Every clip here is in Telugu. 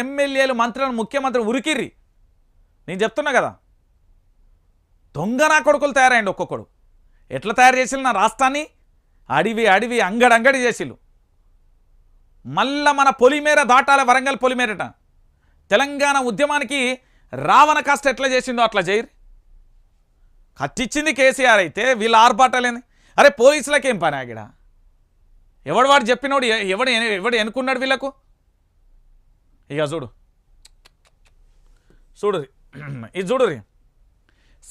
ఎమ్మెల్యేలు మంత్రులను ముఖ్యమంత్రి ఉరికిర్రి. నేను చెప్తున్నా కదా దొంగ నా కొడుకులు తయారైండి ఒక్కొక్కడు. ఎట్లా తయారు చేసిల్లు నా రాష్ట్రాన్ని? అడివి అడివి అంగడంగడి చేసిల్లు మళ్ళా మన పొలిమేర దాటాల వరంగల్ పొలిమేరట. తెలంగాణ ఉద్యమానికి రావణ కాస్త ఎట్లా చేసిందో అట్లా చేయరు కట్టించింది కేసీఆర్ అయితే వీళ్ళ ఆర్భాటలేని. అరే పోలీసులకేం పని ఆగిడ? ఎవడు వాడు చెప్పినోడు ఎవడు ఎవడు ఎన్నుకున్నాడు వీళ్ళకు? ఇక చూడు. చూడుది ఇది చూడుది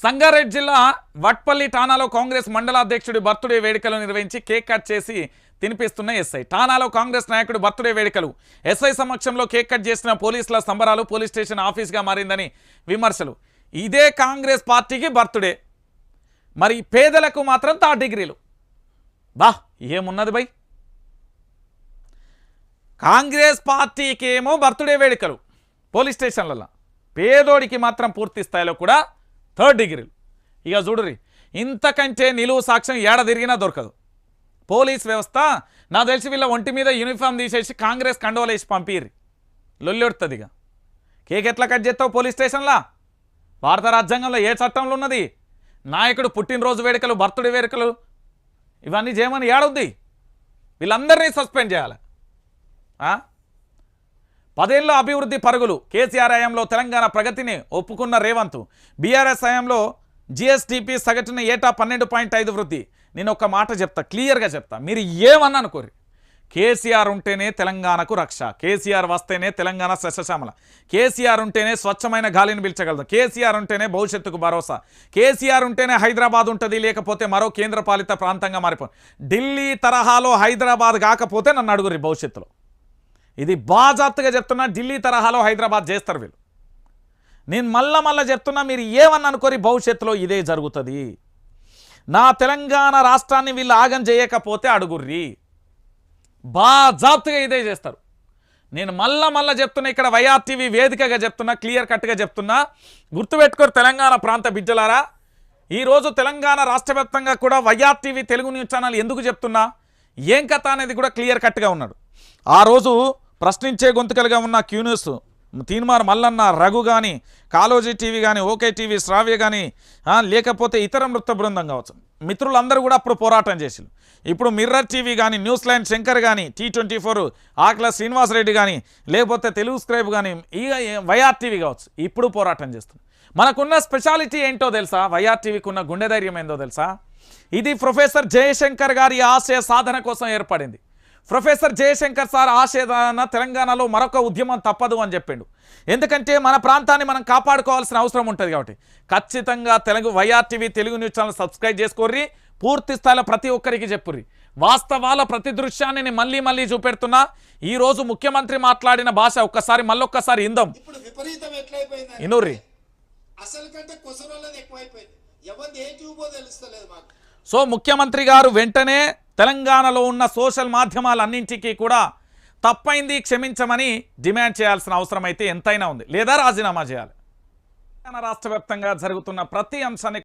సంగారెడ్డి జిల్లా వట్పల్లి ఠానాలో కాంగ్రెస్ మండల అధ్యక్షుడి బర్త్డే వేడుకలు నిర్వహించి కేక్ కట్ చేసి తినిపిస్తున్న ఎస్ఐ. ఠానాలో కాంగ్రెస్ నాయకుడు బర్త్డే వేడుకలు. ఎస్ఐ సమక్షంలో కేక్ కట్ చేసిన పోలీసుల సంబరాలు పోలీస్ స్టేషన్ ఆఫీస్గా మారిందని విమర్శలు. ఇదే కాంగ్రెస్ పార్టీకి బర్త్డే. మరి పేదలకు మాత్రం తా డిగ్రీలు. బా ఏమున్నది బై? కాంగ్రెస్ పార్టీకి ఏమో బర్త్డే వేడుకలు. పోలీస్ స్టేషన్లలో పేదోడికి మాత్రం పూర్తి స్థాయిలో కూడా థర్డ్ డిగ్రీలు. ఇక చూడురి ఇంతకంటే నిలువు సాక్ష్యం ఏడ తిరిగినా దొరకదు. పోలీస్ వ్యవస్థ నా తెలిసి వీళ్ళ ఒంటి మీద యూనిఫామ్ తీసేసి కాంగ్రెస్ కండోలేసి పంపిర్రి. లొల్లొడుతుంది ఇక. కేక్ ఎట్లా కట్ చేస్తావు పోలీస్ స్టేషన్లా? భారత రాజ్యాంగంలో ఏ చట్టంలో ఉన్నది? నాయకుడు పుట్టినరోజు వేడుకలు బర్త్డే వేడుకలు ఇవన్నీ చేయమని ఏడవుద్ది వీళ్ళందరినీ సస్పెండ్ చేయాలి. పదేళ్ళ అభివృద్ధి పరుగులు కేసీఆర్ హయాంలో తెలంగాణ ప్రగతిని ఒప్పుకున్న రేవంత్. బీఆర్ఎస్ హయాంలో జిఎస్టిపి సగటున ఏటా పన్నెండు పాయింట్ ఐదు వృద్ధి. నేను ఒక మాట చెప్తా క్లియర్గా చెప్తా. మీరు ఏమన్నా అనుకోరు కేసీఆర్ ఉంటేనే తెలంగాణకు రక్ష. కేసీఆర్ వస్తేనే తెలంగాణ సస్యశ్యామల. కేసీఆర్ ఉంటేనే స్వచ్ఛమైన గాలిని పిలిచగలదు. కేసీఆర్ ఉంటేనే భవిష్యత్తుకు భరోసా. కేసీఆర్ ఉంటేనే హైదరాబాద్ ఉంటుంది లేకపోతే మరో కేంద్రపాలిత ప్రాంతంగా మారిపో. ఢిల్లీ తరహాలో హైదరాబాద్ కాకపోతే నన్ను అడుగురి భవిష్యత్తులో. ఇది బాజాప్తగా చెప్తున్నా ఢిల్లీ తరహాలో హైదరాబాద్ చేస్తారు వీళ్ళు. నేను మళ్ళా మళ్ళా చెప్తున్నా మీరు ఏమన్నా అనుకోరి భవిష్యత్తులో ఇదే జరుగుతుంది. నా తెలంగాణ రాష్ట్రాన్ని వీళ్ళు ఆగం చేయకపోతే అడుగుర్రి. బాజాప్తగా ఇదే చేస్తారు. నేను మళ్ళా మళ్ళా చెప్తున్నా ఇక్కడ వైఆర్టీవీ వేదికగా చెప్తున్నా క్లియర్ కట్గా చెప్తున్నా. గుర్తుపెట్టుకోరు తెలంగాణ ప్రాంత బిడ్డలారా. ఈరోజు తెలంగాణ రాష్ట్ర కూడా వైఆర్టీవీ తెలుగు న్యూస్ ఛానల్ ఎందుకు చెప్తున్నా? ఏం కథ అనేది కూడా క్లియర్ కట్గా ఉన్నాడు. ఆ రోజు ప్రశ్నించే గొంతుకలుగా ఉన్న క్యూన్యూస్ తీన్మార్ మల్లన్న రఘు కానీ కాలోజీ టీవీ కానీ ఓకే టీవీ శ్రావ్య కానీ లేకపోతే ఇతర నృత్య బృందం కావచ్చు. మిత్రులందరూ కూడా అప్పుడు పోరాటం చేసిండు ఇప్పుడు మిర్రర్ టీవీ కానీ న్యూస్ శంకర్ కానీ టీ ట్వంటీ ఫోర్ ఆకల శ్రీనివాసరెడ్డి కానీ లేకపోతే తెలుగు స్క్రైబ్ కానీ ఇక వైఆర్ టీవీ కావచ్చు ఇప్పుడు పోరాటం చేస్తుంది మనకున్న స్పెషాలిటీ ఏంటో తెలుసా? వైఆర్ టీవీకి ఉన్న గుండె ధైర్యం ఏందో తెలుసా? ఇది ప్రొఫెసర్ జయశంకర్ గారి ఆశయ సాధన కోసం ఏర్పడింది. ప్రొఫెసర్ జయశంకర్ సార్ ఆశయదాన తెలంగాణలో మరొక ఉద్యమం తప్పదు అని చెప్పిండు. ఎందుకంటే మన ప్రాంతాన్ని మనం కాపాడుకోవాల్సిన అవసరం ఉంటుంది కాబట్టి. ఖచ్చితంగా Telugu YRTV Telugu news channel subscribe చేసుకోర్రి. పూర్తి స్థాయిలో ప్రతి ఒక్కరికి చెప్పుర్రి. వాస్తవాల ప్రతి దృశ్యాన్ని నేను మళ్ళీ మళ్ళీ చూపెడుతున్నా. ఈ రోజు ముఖ్యమంత్రి మాట్లాడిన భాష ఒక్కసారి మళ్ళొక్కసారి ఇందాం. ఇనూర్రి సో ముఖ్యమంత్రి గారు వెంటనే తెలంగాణలో ఉన్న సోషల్ మాధ్యమాలన్నింటికీ కూడా తప్పైంది క్షమించమని డిమాండ్ చేయాల్సిన అవసరం అయితే ఎంతైనా ఉంది. లేదా రాజీనామా చేయాలి. తెలంగాణ రాష్ట్ర వ్యాప్తంగా జరుగుతున్న ప్రతి అంశాన్ని